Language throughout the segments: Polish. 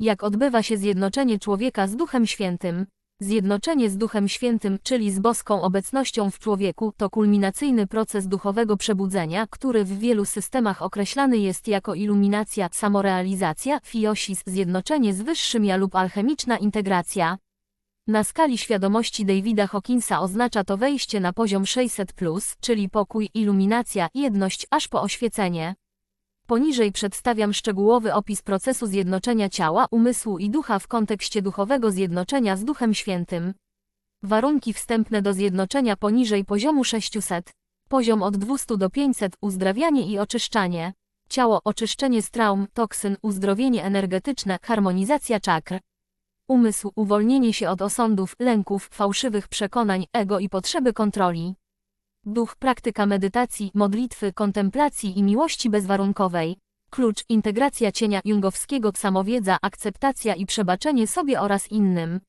Jak odbywa się zjednoczenie człowieka z Duchem Świętym? Zjednoczenie z Duchem Świętym, czyli z boską obecnością w człowieku, to kulminacyjny proces duchowego przebudzenia, który w wielu systemach określany jest jako iluminacja, samorealizacja, fiosis, zjednoczenie z wyższym ja lub alchemiczna integracja. Na skali świadomości Davida Hawkinsa oznacza to wejście na poziom 600+, czyli pokój, iluminacja, jedność, aż po oświecenie. Poniżej przedstawiam szczegółowy opis procesu zjednoczenia ciała, umysłu i ducha w kontekście duchowego zjednoczenia z Duchem Świętym. Warunki wstępne do zjednoczenia poniżej poziomu 600. Poziom od 200 do 500 uzdrawianie i oczyszczanie. Ciało oczyszczenie z traum, toksyn, uzdrowienie energetyczne, harmonizacja czakr. Umysł uwolnienie się od osądów, lęków, fałszywych przekonań, ego i potrzeby kontroli. Duch praktyka medytacji, modlitwy, kontemplacji i miłości bezwarunkowej. Klucz integracja cienia jungowskiego samowiedza, akceptacja i przebaczenie sobie oraz innym.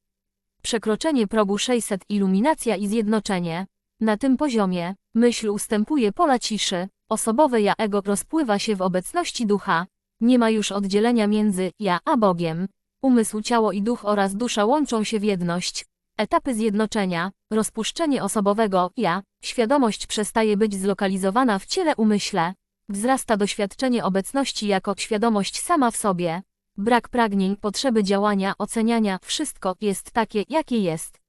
Przekroczenie progu 600 iluminacja i zjednoczenie. Na tym poziomie myśl ustępuje pola ciszy, osobowe ja ego rozpływa się w obecności ducha. Nie ma już oddzielenia między ja a Bogiem. Umysł, ciało i duch oraz dusza łączą się w jedność. Etapy zjednoczenia, rozpuszczenie osobowego ja, świadomość przestaje być zlokalizowana w ciele umyśle. Wzrasta doświadczenie obecności jako świadomość sama w sobie. Brak pragnień, potrzeby działania, oceniania, wszystko jest takie, jakie jest.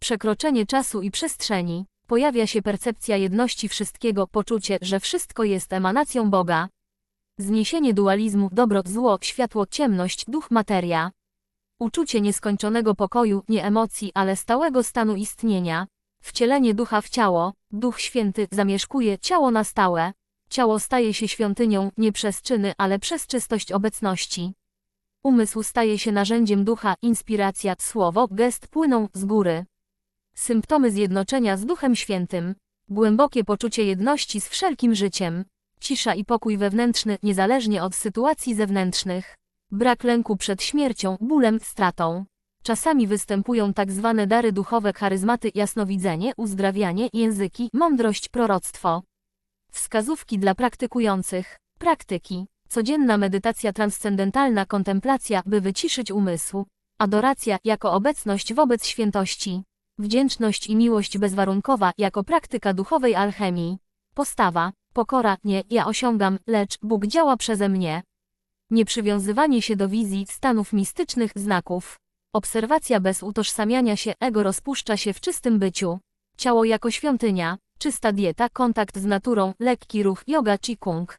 Przekroczenie czasu i przestrzeni. Pojawia się percepcja jedności wszystkiego, poczucie, że wszystko jest emanacją Boga. Zniesienie dualizmu, dobro, zło, światło, ciemność, duch, materia. Uczucie nieskończonego pokoju, nie emocji, ale stałego stanu istnienia. Wcielenie ducha w ciało, Duch Święty zamieszkuje ciało na stałe. Ciało staje się świątynią, nie przez czyny, ale przez czystość obecności. Umysł staje się narzędziem ducha, inspiracja, słowo, gest płyną z góry. Symptomy zjednoczenia z Duchem Świętym. Głębokie poczucie jedności z wszelkim życiem. Cisza i pokój wewnętrzny, niezależnie od sytuacji zewnętrznych. Brak lęku przed śmiercią, bólem, stratą. Czasami występują tak zwane dary duchowe, charyzmaty, jasnowidzenie, uzdrawianie, języki, mądrość, proroctwo. Wskazówki dla praktykujących. Praktyki. Codzienna medytacja transcendentalna, kontemplacja, by wyciszyć umysł. Adoracja jako obecność wobec świętości. Wdzięczność i miłość bezwarunkowa jako praktyka duchowej alchemii. Postawa. Pokora, nie ja osiągam, lecz Bóg działa przeze mnie. Nieprzywiązywanie się do wizji, stanów mistycznych, znaków. Obserwacja bez utożsamiania się, ego rozpuszcza się w czystym byciu. Ciało jako świątynia, czysta dieta, kontakt z naturą, lekki ruch, yoga, qigong.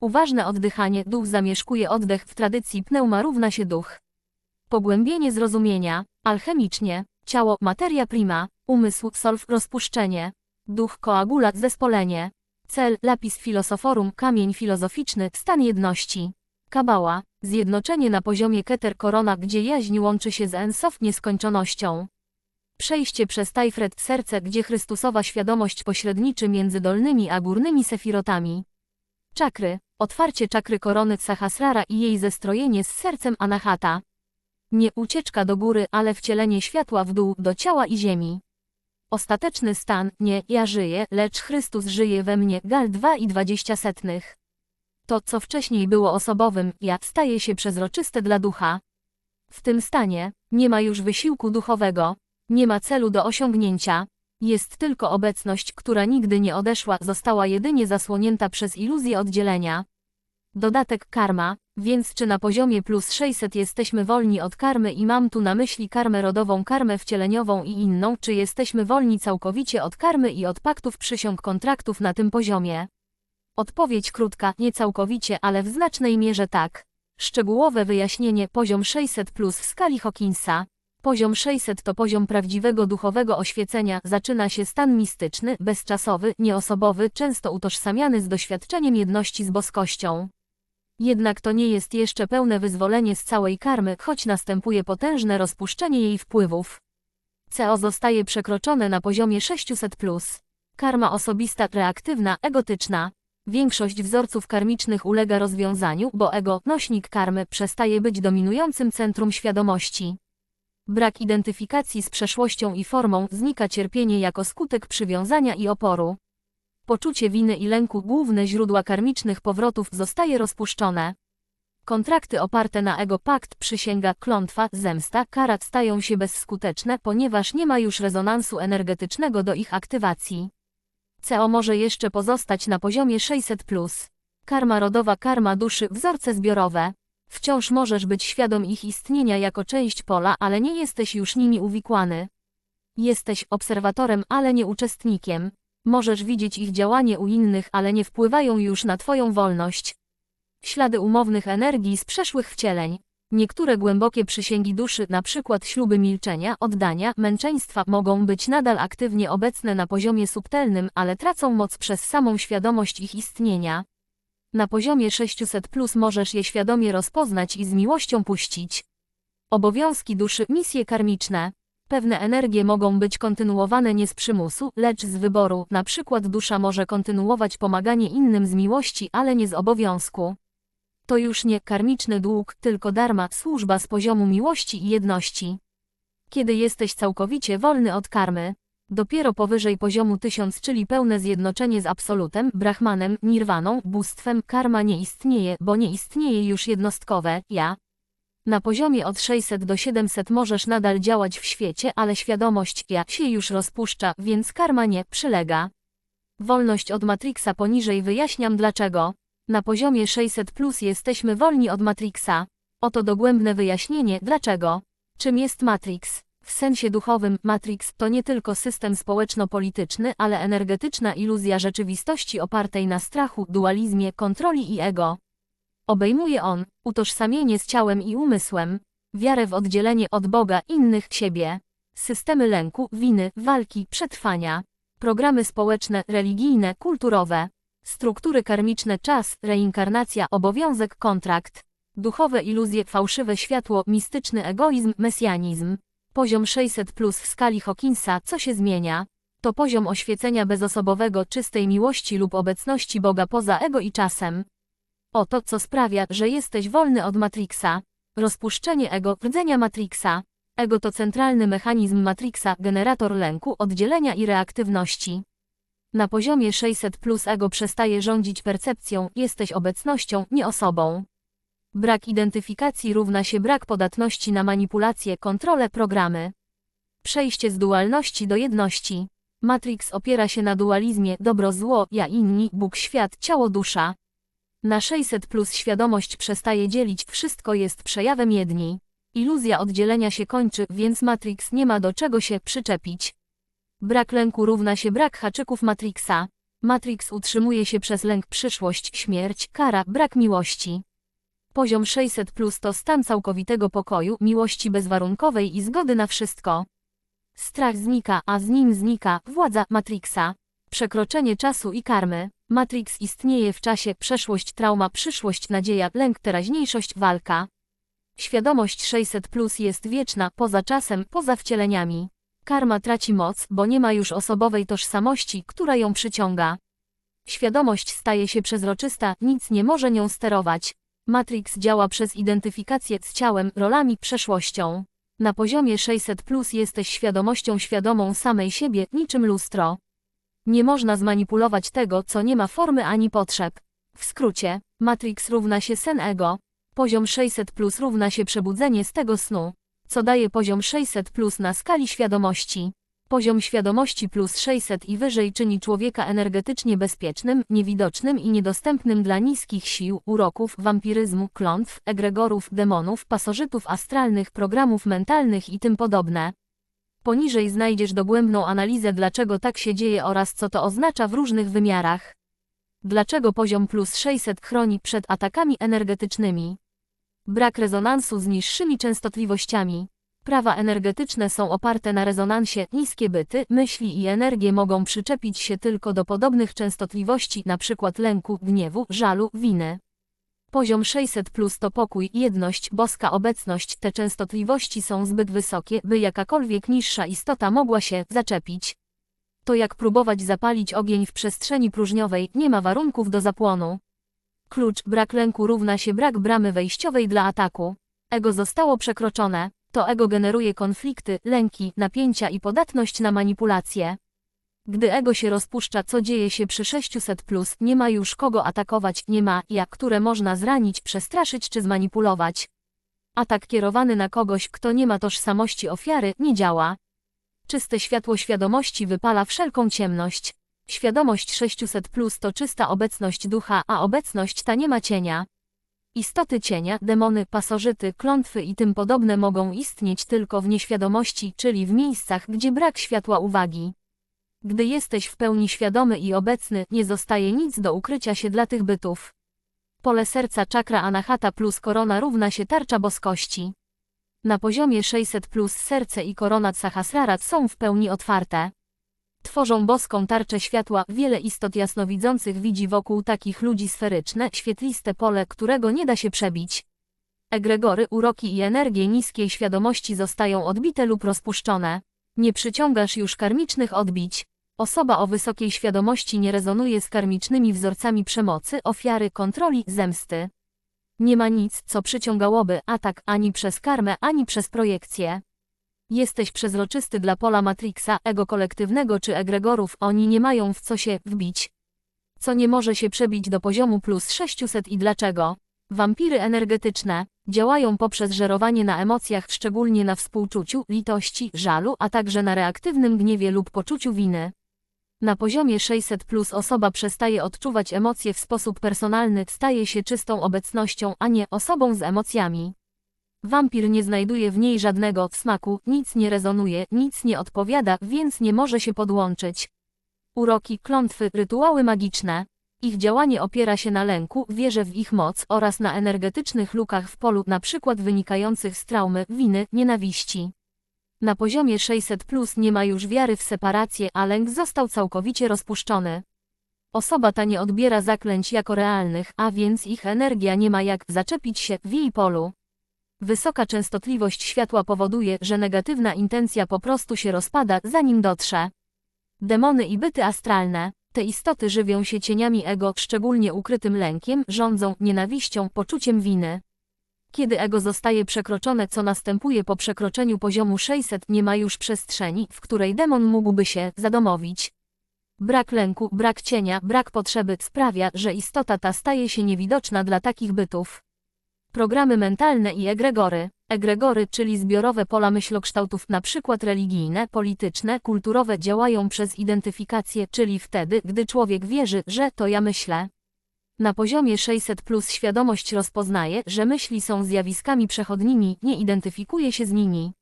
Uważne oddychanie, duch zamieszkuje oddech w tradycji pneuma równa się duch. Pogłębienie zrozumienia, alchemicznie, ciało, materia prima, umysł, solf, rozpuszczenie. Duch, koagulat, zespolenie. Cel, lapis filosoforum, kamień filozoficzny, stan jedności. Kabała, zjednoczenie na poziomie Keter Korona, gdzie jaźń łączy się z Ensof nieskończonością. Przejście przez Tajfred serce, gdzie Chrystusowa świadomość pośredniczy między dolnymi a górnymi sefirotami. Czakry, otwarcie czakry korony Sahasrara i jej zestrojenie z sercem Anahata. Nie ucieczka do góry, ale wcielenie światła w dół, do ciała i ziemi. Ostateczny stan, nie ja żyję, lecz Chrystus żyje we mnie, Gal 2 i 20 setnych. To, co wcześniej było osobowym, ja, staje się przezroczyste dla ducha. W tym stanie, nie ma już wysiłku duchowego, nie ma celu do osiągnięcia, jest tylko obecność, która nigdy nie odeszła, została jedynie zasłonięta przez iluzję oddzielenia. Dodatek karma, więc czy na poziomie plus 600 jesteśmy wolni od karmy i mam tu na myśli karmę rodową, karmę wcieleniową i inną, czy jesteśmy wolni całkowicie od karmy i od paktów przysiąg kontraktów na tym poziomie? Odpowiedź krótka, nie całkowicie, ale w znacznej mierze tak. Szczegółowe wyjaśnienie poziom 600 plus w skali Hawkinsa. Poziom 600 to poziom prawdziwego duchowego oświecenia, zaczyna się stan mistyczny, bezczasowy, nieosobowy, często utożsamiany z doświadczeniem jedności z boskością. Jednak to nie jest jeszcze pełne wyzwolenie z całej karmy, choć następuje potężne rozpuszczenie jej wpływów. CO zostaje przekroczone na poziomie 600. Karma osobista, reaktywna, egotyczna. Większość wzorców karmicznych ulega rozwiązaniu, bo ego, nośnik karmy, przestaje być dominującym centrum świadomości. Brak identyfikacji z przeszłością i formą, znika cierpienie jako skutek przywiązania i oporu. Poczucie winy i lęku, główne źródła karmicznych powrotów, zostaje rozpuszczone. Kontrakty oparte na ego pakt, przysięga, klątwa, zemsta, karat stają się bezskuteczne, ponieważ nie ma już rezonansu energetycznego do ich aktywacji. CO może jeszcze pozostać na poziomie 600+. Karma rodowa, karma duszy, wzorce zbiorowe. Wciąż możesz być świadom ich istnienia jako część pola, ale nie jesteś już nimi uwikłany. Jesteś obserwatorem, ale nie uczestnikiem. Możesz widzieć ich działanie u innych, ale nie wpływają już na Twoją wolność. Ślady umownych energii z przeszłych wcieleń. Niektóre głębokie przysięgi duszy, przykład śluby milczenia, oddania, męczeństwa, mogą być nadal aktywnie obecne na poziomie subtelnym, ale tracą moc przez samą świadomość ich istnienia. Na poziomie 600 plus możesz je świadomie rozpoznać i z miłością puścić. Obowiązki duszy, misje karmiczne. Pewne energie mogą być kontynuowane nie z przymusu, lecz z wyboru, na przykład dusza może kontynuować pomaganie innym z miłości, ale nie z obowiązku. To już nie karmiczny dług, tylko darma, służba z poziomu miłości i jedności. Kiedy jesteś całkowicie wolny od karmy, dopiero powyżej poziomu tysiąc, czyli pełne zjednoczenie z absolutem, brahmanem, nirwaną, bóstwem, karma nie istnieje, bo nie istnieje już jednostkowe ja. Na poziomie od 600 do 700 możesz nadal działać w świecie, ale świadomość ja się już rozpuszcza, więc karma nie przylega. Wolność od Matrixa poniżej wyjaśniam dlaczego. Na poziomie 600 plus jesteśmy wolni od Matrixa. Oto dogłębne wyjaśnienie dlaczego. Czym jest Matrix? W sensie duchowym, Matrix to nie tylko system społeczno-polityczny, ale energetyczna iluzja rzeczywistości opartej na strachu, dualizmie, kontroli i ego. Obejmuje on utożsamienie z ciałem i umysłem, wiarę w oddzielenie od Boga, innych, siebie, systemy lęku, winy, walki, przetrwania, programy społeczne, religijne, kulturowe, struktury karmiczne, czas, reinkarnacja, obowiązek, kontrakt, duchowe iluzje, fałszywe światło, mistyczny egoizm, mesjanizm. Poziom 600 plus w skali Hawkinsa, co się zmienia? To poziom oświecenia bezosobowego, czystej miłości lub obecności Boga poza ego i czasem. Oto, co sprawia, że jesteś wolny od Matrixa. Rozpuszczenie ego, rdzenia Matrixa. Ego to centralny mechanizm Matrixa, generator lęku, oddzielenia i reaktywności. Na poziomie 600 plus ego przestaje rządzić percepcją, jesteś obecnością, nie osobą. Brak identyfikacji równa się brak podatności na manipulacje, kontrolę, programy. Przejście z dualności do jedności. Matrix opiera się na dualizmie dobro-zło, ja inni, Bóg świat, ciało dusza. Na 600 plus świadomość przestaje dzielić, wszystko jest przejawem jedni. Iluzja oddzielenia się kończy, więc Matrix nie ma do czego się przyczepić. Brak lęku równa się brak haczyków Matrixa. Matrix utrzymuje się przez lęk przyszłość, śmierć, kara, brak miłości. Poziom 600 plus to stan całkowitego pokoju, miłości bezwarunkowej i zgody na wszystko. Strach znika, a z nim znika władza Matrixa. Przekroczenie czasu i karmy. Matrix istnieje w czasie, przeszłość, trauma, przyszłość, nadzieja, lęk, teraźniejszość, walka. Świadomość 600 plus jest wieczna, poza czasem, poza wcieleniami. Karma traci moc, bo nie ma już osobowej tożsamości, która ją przyciąga. Świadomość staje się przezroczysta, nic nie może nią sterować. Matrix działa przez identyfikację z ciałem, rolami, przeszłością. Na poziomie 600 plus jesteś świadomością świadomą samej siebie, niczym lustro. Nie można zmanipulować tego, co nie ma formy ani potrzeb. W skrócie, Matrix równa się sen ego. Poziom 600 plus równa się przebudzenie z tego snu, co daje poziom 600 plus na skali świadomości. Poziom świadomości plus 600 i wyżej czyni człowieka energetycznie bezpiecznym, niewidocznym i niedostępnym dla niskich sił, uroków, wampiryzmu, klątw, egregorów, demonów, pasożytów astralnych, programów mentalnych i tym podobne. Poniżej znajdziesz dogłębną analizę dlaczego tak się dzieje oraz co to oznacza w różnych wymiarach. Dlaczego poziom plus 600 chroni przed atakami energetycznymi? Brak rezonansu z niższymi częstotliwościami. Prawa energetyczne są oparte na rezonansie, niskie byty, myśli i energie mogą przyczepić się tylko do podobnych częstotliwości, np. lęku, gniewu, żalu, winy. Poziom 600 plus to pokój, jedność, boska obecność. Te częstotliwości są zbyt wysokie, by jakakolwiek niższa istota mogła się zaczepić. To jak próbować zapalić ogień w przestrzeni próżniowej, nie ma warunków do zapłonu. Klucz, brak lęku równa się brak bramy wejściowej dla ataku. Ego zostało przekroczone. To ego generuje konflikty, lęki, napięcia i podatność na manipulacje. Gdy ego się rozpuszcza, co dzieje się przy 600, plus, nie ma już kogo atakować, nie ma jak, które można zranić, przestraszyć czy zmanipulować. Atak kierowany na kogoś, kto nie ma tożsamości ofiary, nie działa. Czyste światło świadomości wypala wszelką ciemność. Świadomość 600 plus to czysta obecność ducha, a obecność ta nie ma cienia. Istoty cienia, demony, pasożyty, klątwy i tym podobne mogą istnieć tylko w nieświadomości, czyli w miejscach, gdzie brak światła uwagi. Gdy jesteś w pełni świadomy i obecny, nie zostaje nic do ukrycia się dla tych bytów. Pole serca czakra anahata plus korona równa się tarcza boskości. Na poziomie 600 plus serce i korona Sahasrarat są w pełni otwarte. Tworzą boską tarczę światła, wiele istot jasnowidzących widzi wokół takich ludzi sferyczne, świetliste pole, którego nie da się przebić. Egregory, uroki i energie niskiej świadomości zostają odbite lub rozpuszczone. Nie przyciągasz już karmicznych odbić. Osoba o wysokiej świadomości nie rezonuje z karmicznymi wzorcami przemocy, ofiary, kontroli, zemsty. Nie ma nic, co przyciągałoby atak ani przez karmę, ani przez projekcję. Jesteś przezroczysty dla pola Matrixa, ego kolektywnego czy egregorów, oni nie mają w co się wbić. Co nie może się przebić do poziomu plus 600 i dlaczego? Wampiry energetyczne działają poprzez żerowanie na emocjach, szczególnie na współczuciu, litości, żalu, a także na reaktywnym gniewie lub poczuciu winy. Na poziomie 600 plus osoba przestaje odczuwać emocje w sposób personalny, staje się czystą obecnością, a nie osobą z emocjami. Wampir nie znajduje w niej żadnego smaku, nic nie rezonuje, nic nie odpowiada, więc nie może się podłączyć. Uroki, klątwy, rytuały magiczne. Ich działanie opiera się na lęku, wierze w ich moc oraz na energetycznych lukach w polu, np. wynikających z traumy, winy, nienawiści. Na poziomie 600 plus nie ma już wiary w separację, a lęk został całkowicie rozpuszczony. Osoba ta nie odbiera zaklęć jako realnych, a więc ich energia nie ma jak zaczepić się w jej polu. Wysoka częstotliwość światła powoduje, że negatywna intencja po prostu się rozpada, zanim dotrze. Demony i byty astralne. Te istoty żywią się cieniami ego, szczególnie ukrytym lękiem, rządzą nienawiścią, poczuciem winy. Kiedy ego zostaje przekroczone, co następuje po przekroczeniu poziomu 600, nie ma już przestrzeni, w której demon mógłby się zadomowić. Brak lęku, brak cienia, brak potrzeby sprawia, że istota ta staje się niewidoczna dla takich bytów. Programy mentalne i egregory. Egregory, czyli zbiorowe pola myślokształtów np. religijne, polityczne, kulturowe działają przez identyfikację, czyli wtedy, gdy człowiek wierzy, że to ja myślę. Na poziomie 600 plus świadomość rozpoznaje, że myśli są zjawiskami przechodnimi, nie identyfikuje się z nimi.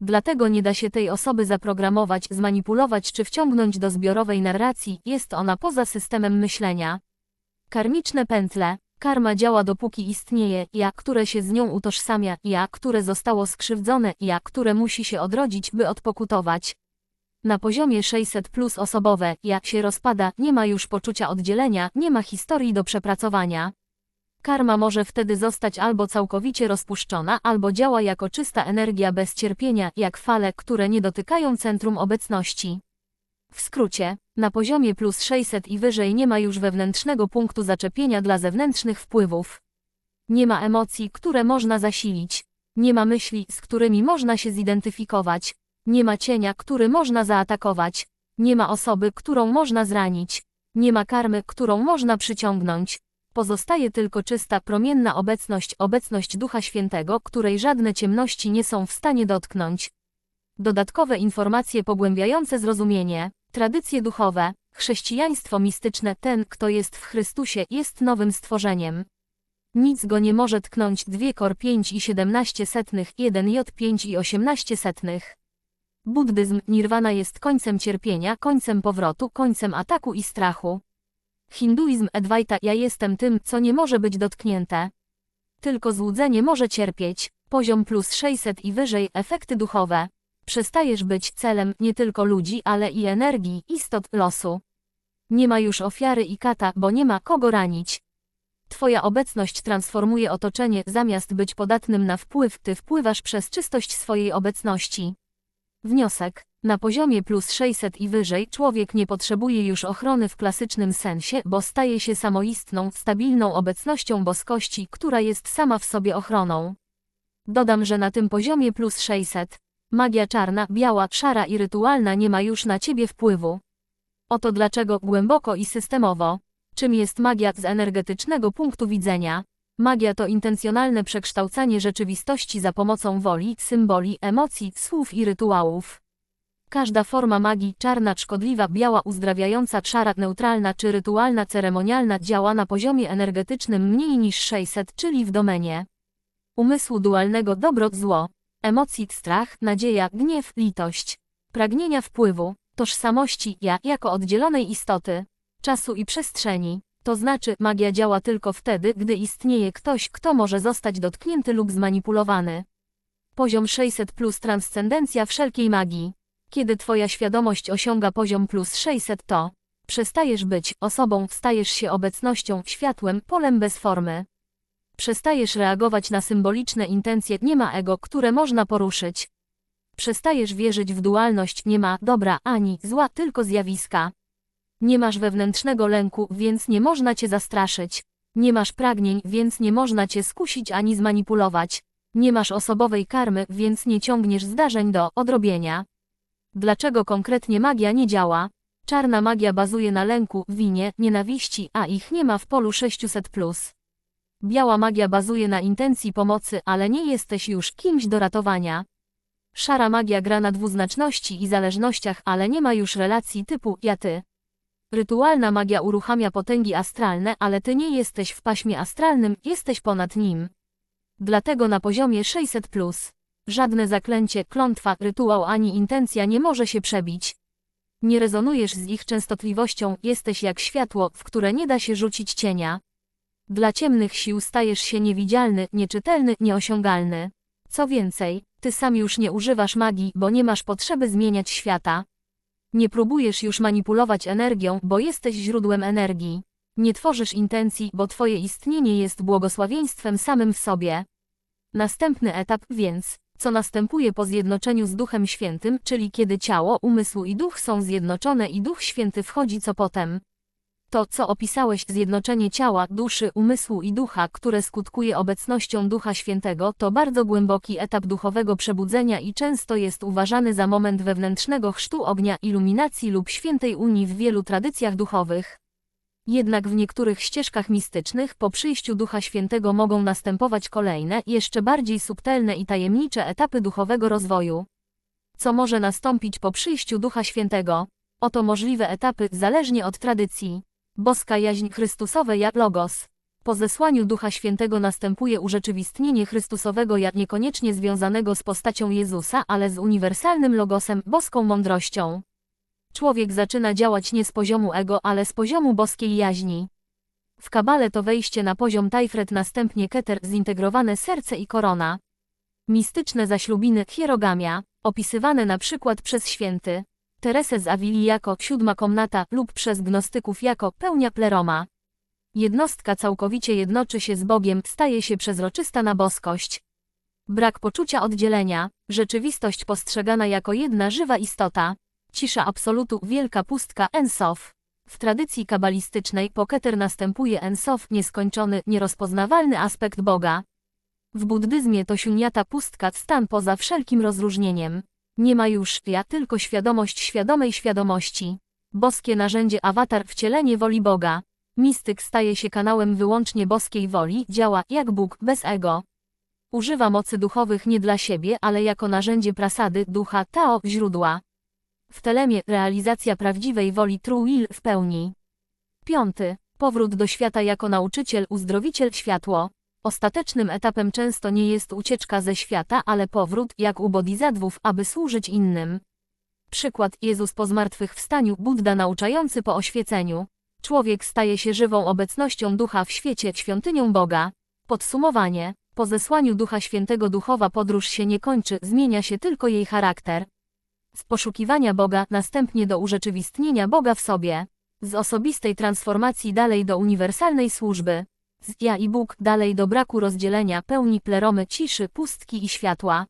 Dlatego nie da się tej osoby zaprogramować, zmanipulować czy wciągnąć do zbiorowej narracji, jest ona poza systemem myślenia. Karmiczne pętle. Karma działa dopóki istnieje, ja, które się z nią utożsamia, ja, które zostało skrzywdzone, ja, które musi się odrodzić, by odpokutować. Na poziomie 600 plus osobowe, ja się rozpada, nie ma już poczucia oddzielenia, nie ma historii do przepracowania. Karma może wtedy zostać albo całkowicie rozpuszczona, albo działa jako czysta energia bez cierpienia, jak fale, które nie dotykają centrum obecności. W skrócie, na poziomie plus 600 i wyżej nie ma już wewnętrznego punktu zaczepienia dla zewnętrznych wpływów. Nie ma emocji, które można zasilić. Nie ma myśli, z którymi można się zidentyfikować. Nie ma cienia, który można zaatakować. Nie ma osoby, którą można zranić. Nie ma karmy, którą można przyciągnąć. Pozostaje tylko czysta, promienna obecność, obecność Ducha Świętego, której żadne ciemności nie są w stanie dotknąć. Dodatkowe informacje pogłębiające zrozumienie. Tradycje duchowe. Chrześcijaństwo mistyczne. Ten, kto jest w Chrystusie, jest nowym stworzeniem. Nic go nie może tknąć 2 kor 5 i 17 setnych, 1 j 5 i 18 setnych. Buddyzm, nirwana jest końcem cierpienia, końcem powrotu, końcem ataku i strachu. Hinduizm, Advaita, ja jestem tym, co nie może być dotknięte. Tylko złudzenie może cierpieć. Poziom plus 600 i wyżej, efekty duchowe. Przestajesz być celem nie tylko ludzi, ale i energii, istot, losu. Nie ma już ofiary i kata, bo nie ma kogo ranić. Twoja obecność transformuje otoczenie, zamiast być podatnym na wpływ, ty wpływasz przez czystość swojej obecności. Wniosek. Na poziomie plus 600 i wyżej człowiek nie potrzebuje już ochrony w klasycznym sensie, bo staje się samoistną, stabilną obecnością boskości, która jest sama w sobie ochroną. Dodam, że na tym poziomie plus 600 magia czarna, biała, szara i rytualna nie ma już na ciebie wpływu. Oto dlaczego głęboko i systemowo. Czym jest magia z energetycznego punktu widzenia? Magia to intencjonalne przekształcanie rzeczywistości za pomocą woli, symboli, emocji, słów i rytuałów. Każda forma magii, czarna, szkodliwa, biała, uzdrawiająca, szara, neutralna czy rytualna, ceremonialna działa na poziomie energetycznym mniej niż 600, czyli w domenie umysłu dualnego dobro, zło, emocji, strach, nadzieja, gniew, litość, pragnienia wpływu, tożsamości, ja, jako oddzielonej istoty, czasu i przestrzeni. To znaczy, magia działa tylko wtedy, gdy istnieje ktoś, kto może zostać dotknięty lub zmanipulowany. Poziom 600 plus transcendencja wszelkiej magii. Kiedy twoja świadomość osiąga poziom plus 600 to przestajesz być osobą, stajesz się obecnością, światłem, polem bez formy. Przestajesz reagować na symboliczne intencje, nie ma ego, które można poruszyć. Przestajesz wierzyć w dualność, nie ma dobra ani zła, tylko zjawiska. Nie masz wewnętrznego lęku, więc nie można cię zastraszyć. Nie masz pragnień, więc nie można cię skusić ani zmanipulować. Nie masz osobowej karmy, więc nie ciągniesz zdarzeń do odrobienia. Dlaczego konkretnie magia nie działa? Czarna magia bazuje na lęku, winie, nienawiści, a ich nie ma w polu 600+. Biała magia bazuje na intencji pomocy, ale nie jesteś już kimś do ratowania. Szara magia gra na dwuznaczności i zależnościach, ale nie ma już relacji typu ja-ty. Rytualna magia uruchamia potęgi astralne, ale ty nie jesteś w paśmie astralnym, jesteś ponad nim. Dlatego na poziomie 600 plus. Żadne zaklęcie, klątwa, rytuał ani intencja nie może się przebić. Nie rezonujesz z ich częstotliwością, jesteś jak światło, w które nie da się rzucić cienia. Dla ciemnych sił stajesz się niewidzialny, nieczytelny, nieosiągalny. Co więcej, ty sam już nie używasz magii, bo nie masz potrzeby zmieniać świata. Nie próbujesz już manipulować energią, bo jesteś źródłem energii. Nie tworzysz intencji, bo twoje istnienie jest błogosławieństwem samym w sobie. Następny etap, więc, co następuje po zjednoczeniu z Duchem Świętym, czyli kiedy ciało, umysł i duch są zjednoczone i Duch Święty wchodzi co potem. To, co opisałeś, zjednoczenie ciała, duszy, umysłu i ducha, które skutkuje obecnością Ducha Świętego, to bardzo głęboki etap duchowego przebudzenia i często jest uważany za moment wewnętrznego chrztu ognia, iluminacji lub świętej unii w wielu tradycjach duchowych. Jednak w niektórych ścieżkach mistycznych po przyjściu Ducha Świętego mogą następować kolejne, jeszcze bardziej subtelne i tajemnicze etapy duchowego rozwoju. Co może nastąpić po przyjściu Ducha Świętego? Oto możliwe etapy, zależnie od tradycji. Boska jaźń Chrystusowe ja Logos. Po zesłaniu Ducha Świętego następuje urzeczywistnienie Chrystusowego ja niekoniecznie związanego z postacią Jezusa, ale z uniwersalnym Logosem, boską mądrością. Człowiek zaczyna działać nie z poziomu ego, ale z poziomu boskiej jaźni. W kabale to wejście na poziom Tajfret następnie Keter, zintegrowane serce i korona. Mistyczne zaślubiny, hierogamia, opisywane na przykład przez święty. Teresę z Awili jako siódma komnata lub przez gnostyków jako pełnia pleroma. Jednostka całkowicie jednoczy się z Bogiem, staje się przezroczysta na boskość. Brak poczucia oddzielenia, rzeczywistość postrzegana jako jedna żywa istota. Cisza absolutu, wielka pustka Ensof. W tradycji kabalistycznej po Keter następuje Ensof, nieskończony, nierozpoznawalny aspekt Boga. W buddyzmie to siuniata pustka, stan poza wszelkim rozróżnieniem. Nie ma już ja, tylko świadomość świadomej świadomości. Boskie narzędzie awatar wcielenie woli Boga. Mistyk staje się kanałem wyłącznie boskiej woli, działa jak Bóg, bez ego. Używa mocy duchowych nie dla siebie, ale jako narzędzie prasady, ducha, Tao, źródła. W telemie realizacja prawdziwej woli True Will w pełni. Piąty. Powrót do świata jako nauczyciel, uzdrowiciel, światło. Ostatecznym etapem często nie jest ucieczka ze świata, ale powrót, jak u bodhisattwów, aby służyć innym. Przykład Jezus po zmartwychwstaniu, Buddha nauczający po oświeceniu. Człowiek staje się żywą obecnością ducha w świecie, świątynią Boga. Podsumowanie. Po zesłaniu Ducha Świętego duchowa podróż się nie kończy, zmienia się tylko jej charakter. Z poszukiwania Boga, następnie do urzeczywistnienia Boga w sobie. Z osobistej transformacji dalej do uniwersalnej służby z ja i Bóg dalej do braku rozdzielenia pełni pleromy ciszy, pustki i światła.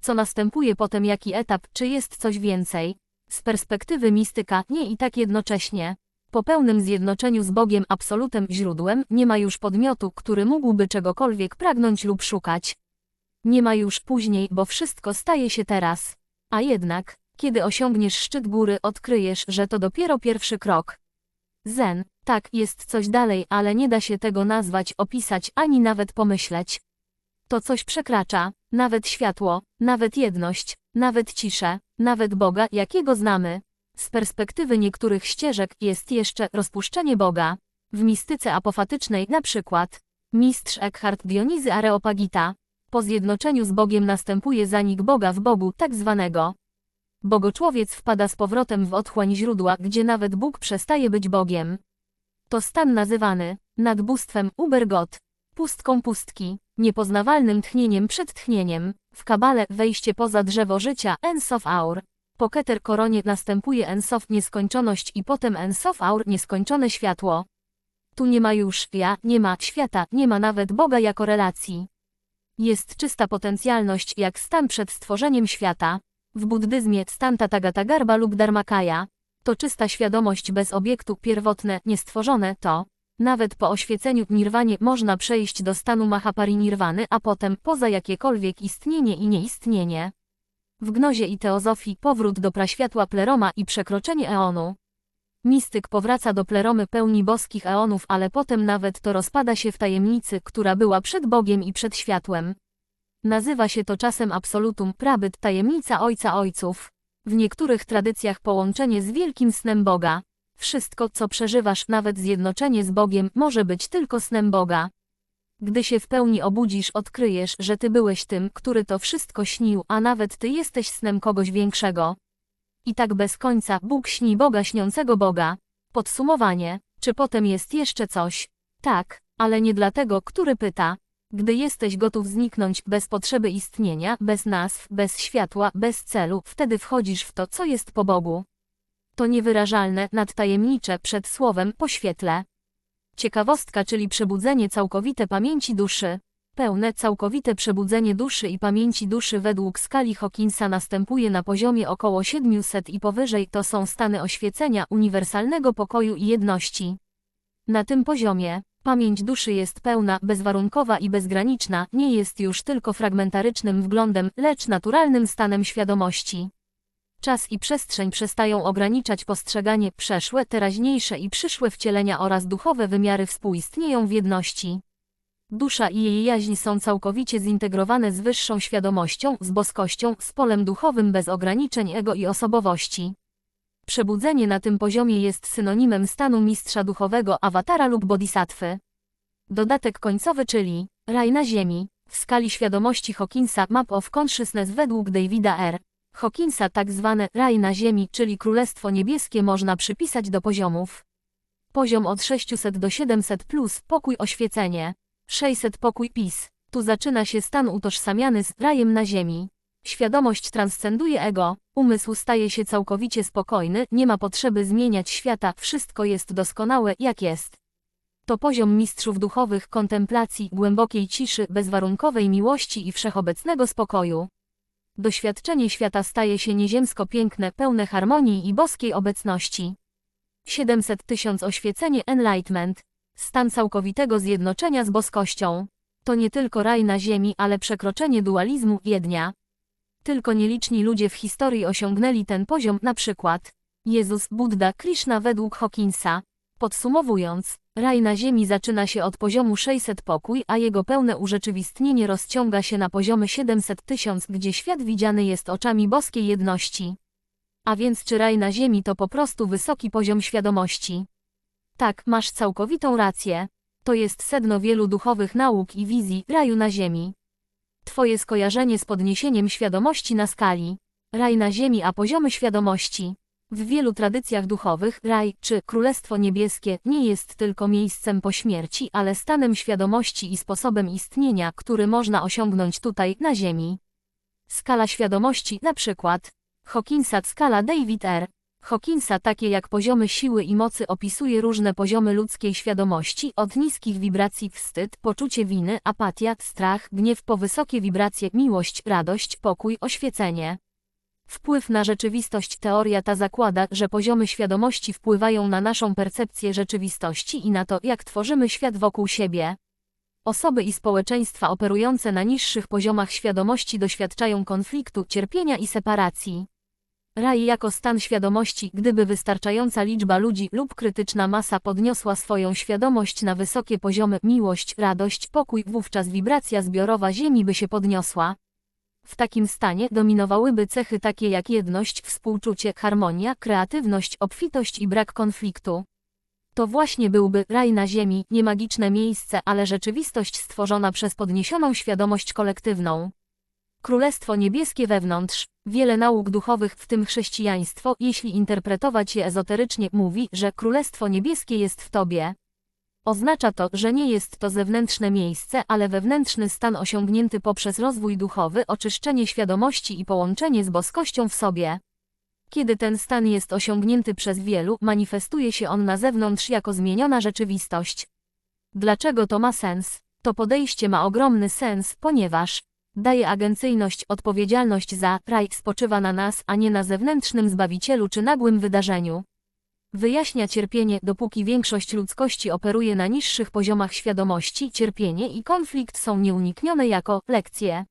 Co następuje potem jaki etap, czy jest coś więcej? Z perspektywy mistyka nie i tak jednocześnie. Po pełnym zjednoczeniu z Bogiem absolutem źródłem nie ma już podmiotu, który mógłby czegokolwiek pragnąć lub szukać. Nie ma już później, bo wszystko staje się teraz. A jednak, Kiedy osiągniesz szczyt góry, odkryjesz, że to dopiero pierwszy krok. Zen, tak, jest coś dalej, ale nie da się tego nazwać, opisać, ani nawet pomyśleć. To coś przekracza, nawet światło, nawet jedność, nawet ciszę, nawet Boga, jakiego znamy. Z perspektywy niektórych ścieżek jest jeszcze rozpuszczenie Boga. W mistyce apofatycznej na przykład mistrz Eckhart Dionizy Areopagita. Po zjednoczeniu z Bogiem następuje zanik Boga w Bogu, tak zwanego. Bogoczłowiec wpada z powrotem w otchłań źródła, gdzie nawet Bóg przestaje być Bogiem. To stan nazywany nadbóstwem Ubergot, pustką pustki, niepoznawalnym tchnieniem przed tchnieniem. W kabale wejście poza drzewo życia Ensof Aur. Po Keter koronie następuje Ensof nieskończoność i potem Ensof Aur nieskończone światło. Tu nie ma już ja, nie ma świata, nie ma nawet Boga jako relacji. Jest czysta potencjalność jak stan przed stworzeniem świata. W buddyzmie stan Tathagata lub Dharmakaya. To czysta świadomość bez obiektu, pierwotne, niestworzone, to nawet po oświeceniu nirwanie można przejść do stanu Mahaparinirwany, a potem poza jakiekolwiek istnienie i nieistnienie. W gnozie i teozofii powrót do praświatła pleroma i przekroczenie eonu. Mistyk powraca do pleromy pełni boskich eonów, ale potem nawet to rozpada się w tajemnicy, która była przed Bogiem i przed światłem. Nazywa się to czasem absolutum, prabyt, tajemnica Ojca Ojców. W niektórych tradycjach połączenie z wielkim snem Boga. Wszystko, co przeżywasz, nawet zjednoczenie z Bogiem, może być tylko snem Boga. Gdy się w pełni obudzisz, odkryjesz, że ty byłeś tym, który to wszystko śnił, a nawet ty jesteś snem kogoś większego. I tak bez końca Bóg śni Boga śniącego Boga. Podsumowanie. Czy potem jest jeszcze coś? Tak, ale nie dlatego, który pyta. Gdy jesteś gotów zniknąć bez potrzeby istnienia, bez nazw, bez światła, bez celu, wtedy wchodzisz w to, co jest po Bogu. To niewyrażalne, nadtajemnicze przed słowem po świetle. Ciekawostka, czyli przebudzenie całkowite pamięci duszy. Pełne, całkowite przebudzenie duszy i pamięci duszy według skali Hawkinsa następuje na poziomie około 700 i powyżej to są stany oświecenia, uniwersalnego pokoju i jedności. Na tym poziomie, pamięć duszy jest pełna, bezwarunkowa i bezgraniczna, nie jest już tylko fragmentarycznym wglądem, lecz naturalnym stanem świadomości. Czas i przestrzeń przestają ograniczać postrzeganie, przeszłe, teraźniejsze i przyszłe wcielenia oraz duchowe wymiary współistnieją w jedności. Dusza i jej jaźń są całkowicie zintegrowane z wyższą świadomością, z boskością, z polem duchowym bez ograniczeń ego i osobowości. Przebudzenie na tym poziomie jest synonimem stanu mistrza duchowego awatara lub bodhisattwy. Dodatek końcowy czyli raj na ziemi. W skali świadomości Hawkinsa Map of Consciousness według Davida R. Hawkinsa tak zwane raj na ziemi, czyli królestwo niebieskie można przypisać do poziomów. Poziom od 600 do 700 plus pokój oświecenie. 600 pokój PiS. Tu zaczyna się stan utożsamiany z rajem na ziemi. Świadomość transcenduje ego, umysł staje się całkowicie spokojny, nie ma potrzeby zmieniać świata, wszystko jest doskonałe jak jest. To poziom mistrzów duchowych kontemplacji, głębokiej ciszy, bezwarunkowej miłości i wszechobecnego spokoju. Doświadczenie świata staje się nieziemsko piękne, pełne harmonii i boskiej obecności. 700 tysiąc oświecenie enlightenment. Stan całkowitego zjednoczenia z boskością. To nie tylko raj na ziemi, ale przekroczenie dualizmu jednia. Tylko nieliczni ludzie w historii osiągnęli ten poziom, na przykład Jezus, Buddha, Krishna według Hawkinsa. Podsumowując, raj na ziemi zaczyna się od poziomu 600 pokój, a jego pełne urzeczywistnienie rozciąga się na poziomy 700 tysiąc, gdzie świat widziany jest oczami boskiej jedności. A więc czy raj na ziemi to po prostu wysoki poziom świadomości? Tak, masz całkowitą rację. To jest sedno wielu duchowych nauk i wizji raju na ziemi. Twoje skojarzenie z podniesieniem świadomości na skali. Raj na ziemi, a poziomy świadomości. W wielu tradycjach duchowych raj czy Królestwo Niebieskie nie jest tylko miejscem po śmierci, ale stanem świadomości i sposobem istnienia, który można osiągnąć tutaj, na Ziemi. Skala świadomości, na przykład Hawkinsa skala David R. Hawkinsa takie jak poziomy siły i mocy opisuje różne poziomy ludzkiej świadomości, od niskich wibracji wstyd, poczucie winy, apatia, strach, gniew po wysokie wibracje, miłość, radość, pokój, oświecenie. Wpływ na rzeczywistość teoria ta zakłada, że poziomy świadomości wpływają na naszą percepcję rzeczywistości i na to, jak tworzymy świat wokół siebie. Osoby i społeczeństwa operujące na niższych poziomach świadomości doświadczają konfliktu, cierpienia i separacji. Raj jako stan świadomości, gdyby wystarczająca liczba ludzi lub krytyczna masa podniosła swoją świadomość na wysokie poziomy, miłość, radość, pokój, wówczas wibracja zbiorowa Ziemi by się podniosła. W takim stanie dominowałyby cechy takie jak jedność, współczucie, harmonia, kreatywność, obfitość i brak konfliktu. To właśnie byłby raj na ziemi, nie magiczne miejsce, ale rzeczywistość stworzona przez podniesioną świadomość kolektywną. Królestwo niebieskie wewnątrz, wiele nauk duchowych, w tym chrześcijaństwo, jeśli interpretować je ezoterycznie, mówi, że Królestwo niebieskie jest w tobie. Oznacza to, że nie jest to zewnętrzne miejsce, ale wewnętrzny stan osiągnięty poprzez rozwój duchowy, oczyszczenie świadomości i połączenie z boskością w sobie. Kiedy ten stan jest osiągnięty przez wielu, manifestuje się on na zewnątrz jako zmieniona rzeczywistość. Dlaczego to ma sens? To podejście ma ogromny sens, ponieważ daje agencyjność, odpowiedzialność za raj spoczywa na nas, a nie na zewnętrznym zbawicielu czy nagłym wydarzeniu. Wyjaśnia cierpienie, dopóki większość ludzkości operuje na niższych poziomach świadomości, cierpienie i konflikt są nieuniknione jako lekcje.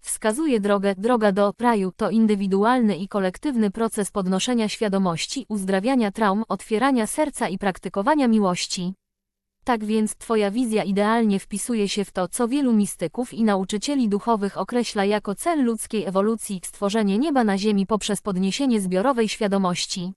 Wskazuje drogę, droga do raju to indywidualny i kolektywny proces podnoszenia świadomości, uzdrawiania traum, otwierania serca i praktykowania miłości. Tak więc Twoja wizja idealnie wpisuje się w to, co wielu mistyków i nauczycieli duchowych określa jako cel ludzkiej ewolucji stworzenie nieba na ziemi poprzez podniesienie zbiorowej świadomości.